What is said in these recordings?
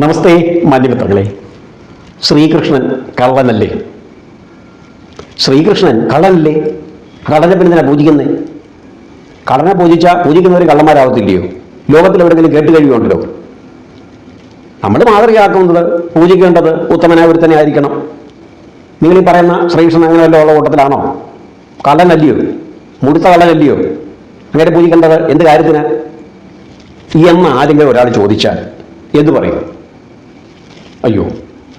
നമസ്തേ മാന്യമിത്രങ്ങളെ ശ്രീകൃഷ്ണൻ കള്ളനല്ലേ? ശ്രീകൃഷ്ണൻ കള്ളനല്ലേ? കള്ളനെ പിന്നെ തന്നെ പൂജിക്കുന്നത് കള്ളനെ പൂജിച്ചാൽ പൂജിക്കുന്നവർ കള്ളന്മാരാവത്തില്ലയോ? ലോകത്തിൽ എവിടെയെങ്കിലും കേട്ട് കഴിയുണ്ടല്ലോ നമ്മൾ മാതൃകയാക്കുന്നത് പൂജിക്കേണ്ടത് ഉത്തമനായ തന്നെ ആയിരിക്കണം. നിങ്ങൾ ഈ പറയുന്ന ശ്രീകൃഷ്ണൻ അങ്ങനെ വല്ല ഉള്ള കൂട്ടത്തിലാണോ? കള്ളനല്ലയോ? മുടുത്ത കള്ളനല്ലയോ? അങ്ങനെ പൂജിക്കേണ്ടത് എന്ത് കാര്യത്തിന്? എന്ന് ആരെങ്കിലും ഒരാൾ ചോദിച്ചാൽ എന്തു പറയും? അയ്യോ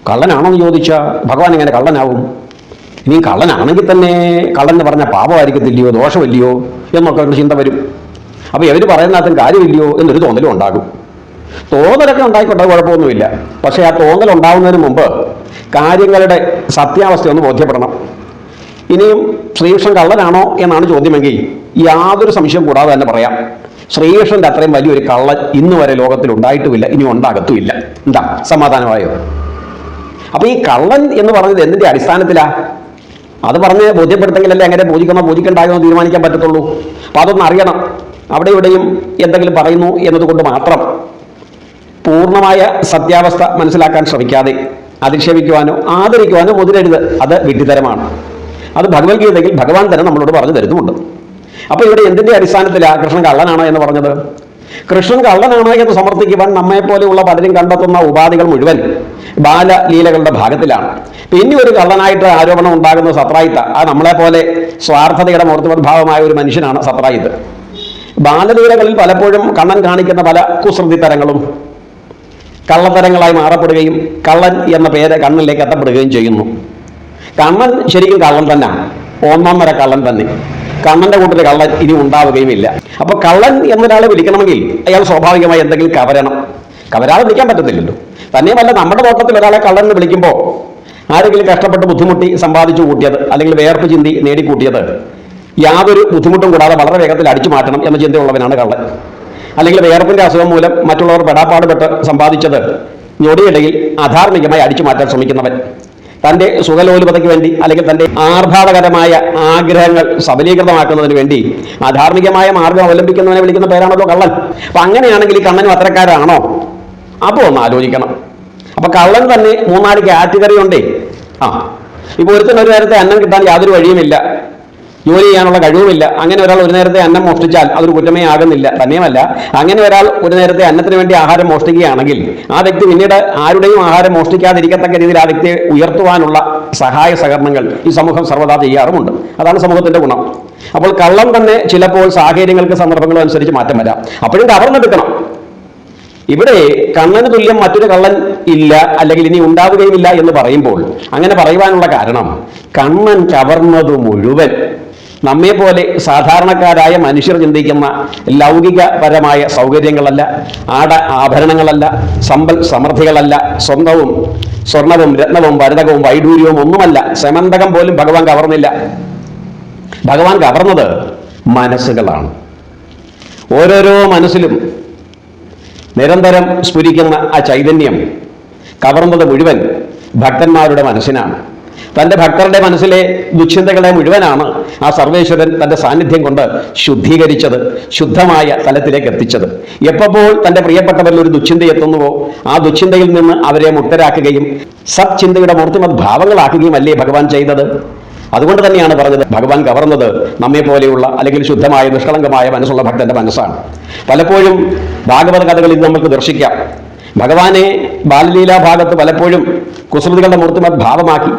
കള്ളനാണോ എന്ന് ചോദിച്ചാൽ ഭഗവാൻ എങ്ങനെ കള്ളനാവും? ഇനി കള്ളനാണെങ്കിൽ തന്നെ കള്ളൻ എന്ന് പറഞ്ഞ പാപമായിരിക്കത്തില്ലയോ ദോഷമില്ലയോ എന്നൊക്കെ ഒരു ചിന്ത വരും. അപ്പോൾ ഇവർ പറയുന്നതിനകത്തും കാര്യമില്ലയോ എന്നൊരു തോന്നലും ഉണ്ടാകും. തോന്നലൊക്കെ ഉണ്ടായിക്കോട്ടെ കുഴപ്പമൊന്നുമില്ല. പക്ഷേ ആ തോന്നൽ ഉണ്ടാകുന്നതിന് മുമ്പ് കാര്യങ്ങളുടെ സത്യാവസ്ഥ ഒന്ന് ബോധ്യപ്പെടണം. ഇനിയും ശ്രീകൃഷ്ണൻ കള്ളനാണോ എന്നാണ് ചോദ്യമെങ്കിൽ യാതൊരു സംശയം കൂടാതെ തന്നെ പറയാം. ശ്രീകൃഷ്ണന്റെ അത്രയും വലിയൊരു കള്ളൻ ഇന്ന് വരെ ലോകത്തിൽ ഉണ്ടായിട്ടുമില്ല ഇനി ഉണ്ടാകത്തുമില്ല. എന്താ? സമാധാനമായോ? അപ്പൊ ഈ കള്ളൻ എന്ന് പറഞ്ഞത് എന്തിന്റെ അടിസ്ഥാനത്തിലാ? അത് പറഞ്ഞ് ബോധ്യപ്പെടുത്തെങ്കിലല്ലേ അങ്ങനെ പൂജിക്കണോ പൂജിക്കണ്ടായോ തീരുമാനിക്കാൻ പറ്റത്തുള്ളൂ. അപ്പൊ അതൊന്നും അറിയണം. അവിടെ ഇവിടെയും എന്തെങ്കിലും പറയുന്നു എന്നതുകൊണ്ട് മാത്രം പൂർണമായ സത്യാവസ്ഥ മനസ്സിലാക്കാൻ ശ്രമിക്കാതെ അധിക്ഷേപിക്കുവാനോ ആദരിക്കുവാനോ മുതിരരുത്. അത് വിഡ്ഢിതരമാണ്. അത് ഭഗവത്ഗീതയിൽ ഭഗവാൻ തന്നെ നമ്മളോട് പറഞ്ഞു തരുന്നുമുണ്ട്. അപ്പോൾ ഇവിടെ എന്തിന്റെ അടിസ്ഥാനത്തിലാണ് കൃഷ്ണൻ കള്ളനാണോ എന്ന് പറഞ്ഞത്? കൃഷ്ണൻ കള്ളനാണ് എന്ന് സമർത്ഥിക്കുവാൻ നമ്മെപ്പോലെയുള്ള പലരും കണ്ടെത്തുന്ന ഉപാധികൾ മുഴുവൻ ബാലലീലകളുടെ ഭാഗത്തിലാണ്. പിന്നെ ഒരു കള്ളനായിട്ട് ആരോപണം ഉണ്ടാകുന്ന സത്രായിത്ത. ആ നമ്മളെപ്പോലെ സ്വാർത്ഥതയുടെ മൂർത്തിമദ്ഭാവമായ ഒരു മനുഷ്യനാണ് സത്രായിത്ത്. ബാലലീലകളിൽ പലപ്പോഴും കണ്ണൻ കാണിക്കുന്ന പല കുസൃതി കുസൃതിത്തരങ്ങളും കള്ളത്തരങ്ങളായി മാറപ്പെടുകയും കള്ളൻ എന്ന പേര് കണ്ണിലേക്ക് എത്തപ്പെടുകയും ചെയ്യുന്നു. കണ്ണൻ ശരിക്കും കള്ളൻ തന്നെ ഒന്നൊന്നര കള്ളൻ തന്നെ. കണ്ണന്റെ കൂട്ടത്തിൽ കള്ളൻ ഇനി ഉണ്ടാവുകയുമില്ല. അപ്പൊ കള്ളൻ എന്നൊരാളെ വിളിക്കണമെങ്കിൽ അയാൾ സ്വാഭാവികമായി എന്തെങ്കിലും കവരണം. കവരാതെ വിളിക്കാൻ പറ്റത്തില്ലല്ലോ. തന്നെയുമല്ല നമ്മുടെ തോട്ടത്തിൽ ഒരാളെ കള്ളൻ എന്ന് വിളിക്കുമ്പോൾ ആരെങ്കിലും കഷ്ടപ്പെട്ട് ബുദ്ധിമുട്ടി സമ്പാദിച്ചു കൂട്ടിയത് അല്ലെങ്കിൽ വേർപ്പ് ചിന്തി നേടിക്കൂട്ടിയത് യാതൊരു ബുദ്ധിമുട്ടും കൂടാതെ വളരെ വേഗത്തിൽ അടിച്ചു മാറ്റണം എന്ന ചിന്തയുള്ളവനാണ് കള്ളൻ. അല്ലെങ്കിൽ വേർപ്പിന്റെ അസുഖം മൂലം മറ്റുള്ളവർ പെടാപ്പാട് പെട്ട് സമ്പാദിച്ചത് ഞൊടിയിടയിൽ അധാർമികമായി അടിച്ചു മാറ്റാൻ ശ്രമിക്കുന്നവൻ. തന്റെ സുഖലോലുപതയ്ക്ക് വേണ്ടി അല്ലെങ്കിൽ തന്റെ ആർഭാടകരമായ ആഗ്രഹങ്ങൾ സബലീകൃതമാക്കുന്നതിന് വേണ്ടി അധാർമികമായ മാർഗം അവലംബിക്കുന്നവനെ വിളിക്കുന്ന പേരാണല്ലോ കള്ളൻ. അപ്പം അങ്ങനെയാണെങ്കിൽ ഈ കണ്ണനും അത്തരക്കാരാണോ? അപ്പോൾ ഒന്ന് ആലോചിക്കണം. അപ്പം കള്ളൻ തന്നെ മൂന്നാൽ കാറ്റഗറി ഉണ്ടേ. ആ ഇപ്പോൾ ഒരുത്തൻ ഒരു നേരത്തെ അന്നം കിട്ടാൻ യാതൊരു വഴിയുമില്ല. ജോലി ചെയ്യാനുള്ള കഴിവുമില്ല. അങ്ങനെ ഒരാൾ ഒരു നേരത്തെ അന്നം മോഷ്ടിച്ചാൽ അതൊരു കുറ്റമേ ആകുന്നില്ല. തന്നെയുമല്ല അങ്ങനെ ഒരാൾ ഒരു നേരത്തെ അന്നത്തിന് വേണ്ടി ആഹാരം മോഷ്ടിക്കുകയാണെങ്കിൽ ആ വ്യക്തി പിന്നീട് ആരുടെയും ആഹാരം മോഷ്ടിക്കാതിരിക്കത്തക്ക രീതിയിൽ ആ വ്യക്തിയെ ഉയർത്തുവാനുള്ള സഹായ സഹകരണങ്ങൾ ഈ സമൂഹം സർവതാ ചെയ്യാറുമുണ്ട്. അതാണ് സമൂഹത്തിന്റെ ഗുണം. അപ്പോൾ കള്ളം തന്നെ ചിലപ്പോൾ സാഹചര്യങ്ങൾക്ക് സന്ദർഭങ്ങളും അനുസരിച്ച് മാറ്റം വരാം. അപ്പോഴും കവർന്നെടുക്കണം ഇവിടെ കണ്ണന് തുല്യം മറ്റൊരു കള്ളൻ ഇല്ല അല്ലെങ്കിൽ ഇനി ഉണ്ടാവുകയുമില്ല എന്ന് പറയുമ്പോൾ അങ്ങനെ പറയുവാനുള്ള കാരണം കണ്ണൻ കവർന്നത് മുഴുവൻ നമ്മെ പോലെ സാധാരണക്കാരായ മനുഷ്യർ ചിന്തിക്കുന്ന ലൗകികപരമായ സൗകര്യങ്ങളല്ല ആട ആഭരണങ്ങളല്ല സമ്പൽ സമൃദ്ധികളല്ല സ്വന്തവും സ്വർണവും രത്നവും ഭരതകവും വൈഡൂര്യവും ഒന്നുമല്ല. സമന്തകം പോലും ഭഗവാൻ കവർന്നില്ല. ഭഗവാൻ കവർന്നത് മനസ്സുകളാണ്. ഓരോരോ മനസ്സിലും നിരന്തരം സ്ഫുരിക്കുന്ന ആ ചൈതന്യം കവർന്നത് മുഴുവൻ ഭക്തന്മാരുടെ മനസ്സിനാണ്. തന്റെ ഭക്തരുടെ മനസ്സിലെ ദുശ്ചിന്തകളെ മുഴുവനാണ് ആ സർവേശ്വരൻ തന്റെ സാന്നിധ്യം കൊണ്ട് ശുദ്ധീകരിച്ചത് ശുദ്ധമായ തലത്തിലേക്ക് എത്തിച്ചത്. എപ്പോൾ തന്റെ പ്രിയപ്പെട്ടവരിൽ ഒരു ദുശ്ചിന്ത എത്തുന്നുവോ ആ ദുശ്ചിന്തയിൽ നിന്ന് അവരെ മുക്തരാക്കുകയും സത്ചിന്തയുടെ മൂർത്തിമത് ഭാവങ്ങളാക്കുകയും അല്ലേ ഭഗവാൻ ചെയ്തത്? അതുകൊണ്ട് തന്നെയാണ് പറഞ്ഞത് ഭഗവാൻ കവർന്നത് നമ്മെ പോലെയുള്ള അല്ലെങ്കിൽ ശുദ്ധമായ നിഷ്കളങ്കമായ മനസ്സുള്ള ഭക്തന്റെ മനസ്സാണ്. പലപ്പോഴും ഭാഗവത കഥകൾ ഇത് നമുക്ക് ദർശിക്കാം. ഭഗവാനെ ബാലലീലാ ഭാഗത്ത് പലപ്പോഴും കുസൃതികളുടെ മൂർത്തിമത് ഭാവമാക്കി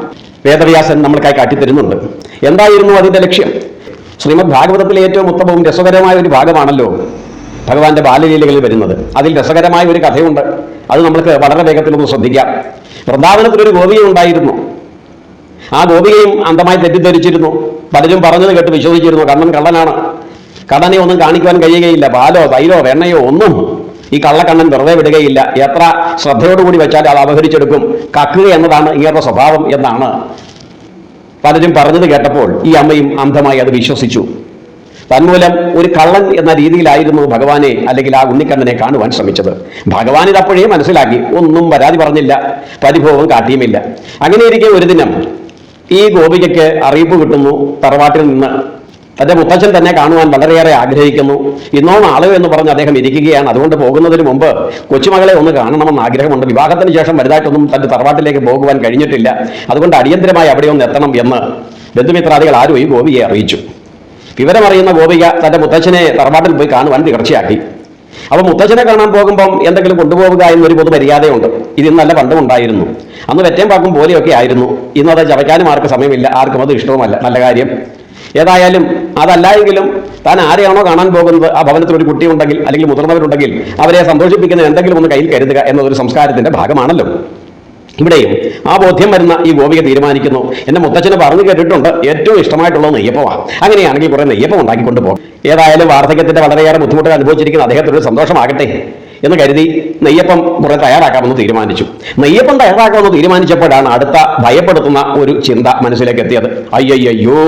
വേദവ്യാസൻ നമ്മൾക്കായി കാട്ടിത്തരുന്നുണ്ട്. എന്തായിരുന്നു അതിന്റെ ലക്ഷ്യം? ശ്രീമദ് ഭാഗവതത്തിലെ ഏറ്റവും ഉത്തമവും രസകരമായ ഒരു ഭാഗമാണല്ലോ ഭഗവാന്റെ ബാലലീലകളിൽ വരുന്നത്. അതിൽ രസകരമായ ഒരു കഥയുണ്ട്. അത് നമ്മൾക്ക് വളരെ വേഗത്തിൽ ഒന്ന് ശ്രദ്ധിക്കാം. വൃന്ദാവനത്തിലൊരു ഗോപിക ഉണ്ടായിരുന്നു. ആ ഗോപികയും അന്ധമായി തെറ്റിദ്ധരിച്ചിരുന്നു. പലരും പറഞ്ഞത് കേട്ട് വിശ്വസിച്ചിരുന്നു. കണ്ണൻ കള്ളനാണ്. കടനെ ഒന്നും കാണിക്കുവാൻ കഴിയുകയില്ല. പാലോ തൈരോ വെണ്ണയോ ഒന്നും ഈ കള്ളക്കണ്ണൻ വെറുതെ വിടുകയില്ല. എത്ര ശ്രദ്ധയോടുകൂടി വെച്ചാൽ അത് അപഹരിച്ചെടുക്കും. കക്കുക എന്നതാണ് ഇങ്ങനത്തെ സ്വഭാവം എന്നാണ് പലരും പറഞ്ഞത് കേട്ടപ്പോൾ ഈ അമ്മയും അന്ധമായി അത് വിശ്വസിച്ചു. തന്മൂലം ഒരു കള്ളൻ എന്ന രീതിയിലായിരുന്നു ഭഗവാനെ അല്ലെങ്കിൽ ആ ഉണ്ണിക്കണ്ണനെ കാണുവാൻ ശ്രമിച്ചത്. ഭഗവാൻ ഇതപ്പോഴേ മനസ്സിലാക്കി ഒന്നും പരാതി പറഞ്ഞില്ല പരിഭവം കാട്ടിയുമില്ല. അങ്ങനെയിരിക്കെ ഒരു ദിനം ഈ ഗോപികയ്ക്ക് അറിയിപ്പ് കിട്ടുന്നു തറവാട്ടിൽ നിന്ന്. തന്റെ മുത്തച്ഛൻ തന്നെ കാണുവാൻ വളരെയേറെ ആഗ്രഹിക്കുന്നു. ഇന്നോ നാളെയോ എന്ന് പറഞ്ഞ് അദ്ദേഹം ഇരിക്കുകയാണ്. അതുകൊണ്ട് പോകുന്നതിന് മുമ്പ് കൊച്ചുമകളെ ഒന്ന് കാണണമെന്ന് ആഗ്രഹമുണ്ട്. വിവാഹത്തിന് ശേഷം വലുതായിട്ടൊന്നും തന്റെ തറവാട്ടിലേക്ക് പോകുവാൻ കഴിഞ്ഞിട്ടില്ല. അതുകൊണ്ട് അടിയന്തരമായി അവിടെ ഒന്ന് എത്തണം എന്ന് ബന്ധുമിത്രാദികൾ ആരും ഈ ഗോപിയെ അറിയിച്ചു. വിവരമറിയുന്ന ഗോപിക തന്റെ മുത്തച്ഛനെ തറവാട്ടിൽ പോയി കാണുവാൻ തീർച്ചയാക്കി അപ്പൊ മുത്തച്ഛനെ കാണാൻ പോകുമ്പം എന്തെങ്കിലും കൊണ്ടുപോവുക എന്നൊരു പൊതു മര്യാദയുണ്ട് ഇത് നല്ല പണ്ടും ഉണ്ടായിരുന്നു. അന്ന് വെറ്റയും പാക്കും പോലെയൊക്കെ ആയിരുന്നു. ഇന്നത് ചവയ്ക്കാനും ആർക്കും സമയമില്ല. ആർക്കും അത് ഇഷ്ടവുമല്ല. നല്ല കാര്യം. ഏതായാലും അതല്ല എങ്കിലും താൻ ആരെയാണോ കാണാൻ പോകുന്നത്? ആ ഭവനത്തിൽ ഒരു കുട്ടിയുണ്ടെങ്കിൽ അല്ലെങ്കിൽ മുതിർന്നവരുണ്ടെങ്കിൽ അവരെ സന്തോഷിപ്പിക്കുന്ന എന്തെങ്കിലും ഒന്ന് കയ്യിൽ കരുതുക എന്നതൊരു സംസ്കാരത്തിന്റെ ഭാഗമാണല്ലോ. ഇവിടെയും ആ ബോധ്യം വരുന്ന ഈ ഗോപിക തീരുമാനിക്കുന്നു. എന്റെ മുത്തച്ഛന് പറഞ്ഞു കേട്ടിട്ടുണ്ട്. ഏറ്റവും ഇഷ്ടമായിട്ടുള്ളത് നെയ്യപ്പമാണ് അങ്ങനെയാണെങ്കിൽ കുറെ നെയ്യപ്പം ഉണ്ടാക്കിക്കൊണ്ട് പോകും. ഏതായാലും വാർദ്ധക്യത്തിന്റെ വളരെയേറെ ബുദ്ധിമുട്ടുകൾ അനുഭവിച്ചിരിക്കുന്ന അദ്ദേഹത്തിനൊരു സന്തോഷമാകട്ടെ. എന്ന് കരുതി നെയ്യപ്പം കുറെ തയ്യാറാക്കാമെന്ന് തീരുമാനിച്ചു. നെയ്യപ്പം തയ്യാറാക്കാമെന്ന് തീരുമാനിച്ചപ്പോഴാണ് അടുത്ത ഭയപ്പെടുത്തുന്ന ഒരു ചിന്ത മനസ്സിലേക്ക് എത്തിയത്. അയ്യയ്യോ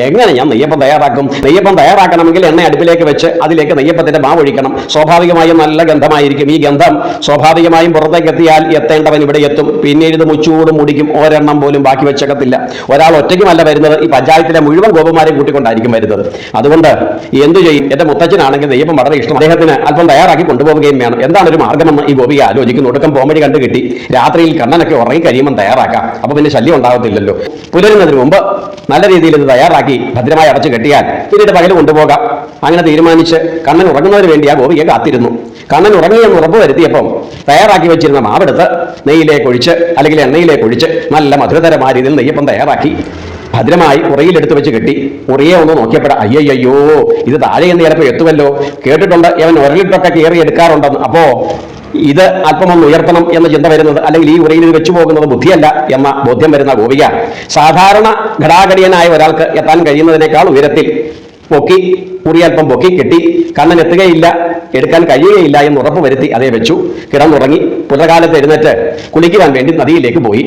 എങ്ങനെ ഞാൻ നെയ്യപ്പം തയ്യാറാക്കും? നെയ്യപ്പം തയ്യാറാക്കണമെങ്കിൽ എണ്ണ അടുപ്പിലേക്ക് വെച്ച് അതിലേക്ക് നെയ്യപ്പത്തിന്റെ മാവ് ഒഴിക്കണം. സ്വാഭാവികമായും നല്ല ഗന്ധമായിരിക്കും. ഈ ഗന്ധം സ്വാഭാവികമായും പുറത്തേക്ക് എത്തിയാൽ എത്തേണ്ടവൻ ഇവിടെ എത്തും. പിന്നീട് ഇത് മുച്ചൂടും മുടിക്കും. ഒരെണ്ണം പോലും ബാക്കി വെച്ചേക്കത്തില്ല. ഒരാൾ ഒറ്റയ്ക്കുമല്ല വരുന്നത്. ഈ പഞ്ചായത്തിലെ മുഴുവൻ ഗോപന്മാരെയും കൂട്ടിക്കൊണ്ടായിരിക്കും വരുന്നത്. അതുകൊണ്ട് എന്തു ചെയ്യും? എന്റെ മുത്തച്ഛനാണെങ്കിൽ നെയ്യപ്പം വളരെ ഇഷ്ടം അദ്ദേഹത്തിന് അല്പം തയ്യാറാക്കി കൊണ്ടുപോവുകയും വേണം. എന്താണ് ഒരു മാർഗമെന്ന് ഈ ഗോപിക ആലോചിക്കുന്നു. ഒടുക്കം പോമടി കണ്ടു കിട്ടി. രാത്രിയിൽ കണ്ണനൊക്കെ ഉറങ്ങി കഴിയുമ്പോൾ തയ്യാറാക്കാം. അപ്പൊ പിന്നെ ശല്യം ഉണ്ടാകത്തില്ലല്ലോ പുലരുന്നതിന് മുമ്പ് നല്ല രീതിയിൽ ഇത് തയ്യാറാക്കി ഭദ്രമായി അടച്ചു കെട്ടിയാൽ പിന്നീട് പകൽ കൊണ്ടുപോകാം. അങ്ങനെ തീരുമാനിച്ച് കണ്ണൻ ഉറങ്ങുന്നതിന് വേണ്ടി ആ ഗോപിയെ കാത്തിരുന്നു. കണ്ണൻ ഉറങ്ങിയെന്ന് ഉറപ്പ് വരുത്തിയപ്പം തയ്യാറാക്കി വെച്ചിരുന്ന മാവെടുത്ത് നെയ്യിലേക്ക് ഒഴിച്ച് അല്ലെങ്കിൽ എണ്ണയിലേക്ക് ഒഴിച്ച് നല്ല മധുരതരമായ രീതിയിൽ നെയ്യപ്പം തയ്യാറാക്കി. ഭദ്രമായി ഉറയിലെടുത്ത് വെച്ച് കെട്ടി ഉറിയെ ഒന്ന് നോക്കിയപ്പോഴ അയ്യയ്യോ ഇത് താഴെ എന്ന് ചിലപ്പോൾ എത്തുമല്ലോ. കേട്ടിട്ടുണ്ട് അവൻ ഉരലിട്ടൊക്കെ കയറി എടുക്കാറുണ്ടെന്ന്. അപ്പോ ഇത് അല്പം ഒന്ന് ഉയർത്തണം എന്ന ചിന്ത വരുന്നത് അല്ലെങ്കിൽ ഈ ഉറയിൽ ഇത് വെച്ചു പോകുന്നത് ബുദ്ധിയല്ല എന്ന ബോധ്യം വരുന്ന ഗോപിക. സാധാരണ ഘടാഘടിയനായ ഒരാൾക്ക് എത്താൻ കഴിയുന്നതിനേക്കാൾ ഉയരത്തിൽ പൊക്കി കുറി അല്പം പൊക്കി കെട്ടി കണ്ണൻ എത്തുകയില്ല എടുക്കാൻ കഴിയുകയില്ല എന്ന് ഉറപ്പ് വരുത്തി അതേ വെച്ചു. കിടന്നുറങ്ങി പുലകാലത്ത് എഴുന്നേറ്റ് കുളിക്കുവാൻ വേണ്ടി നദിയിലേക്ക് പോയി.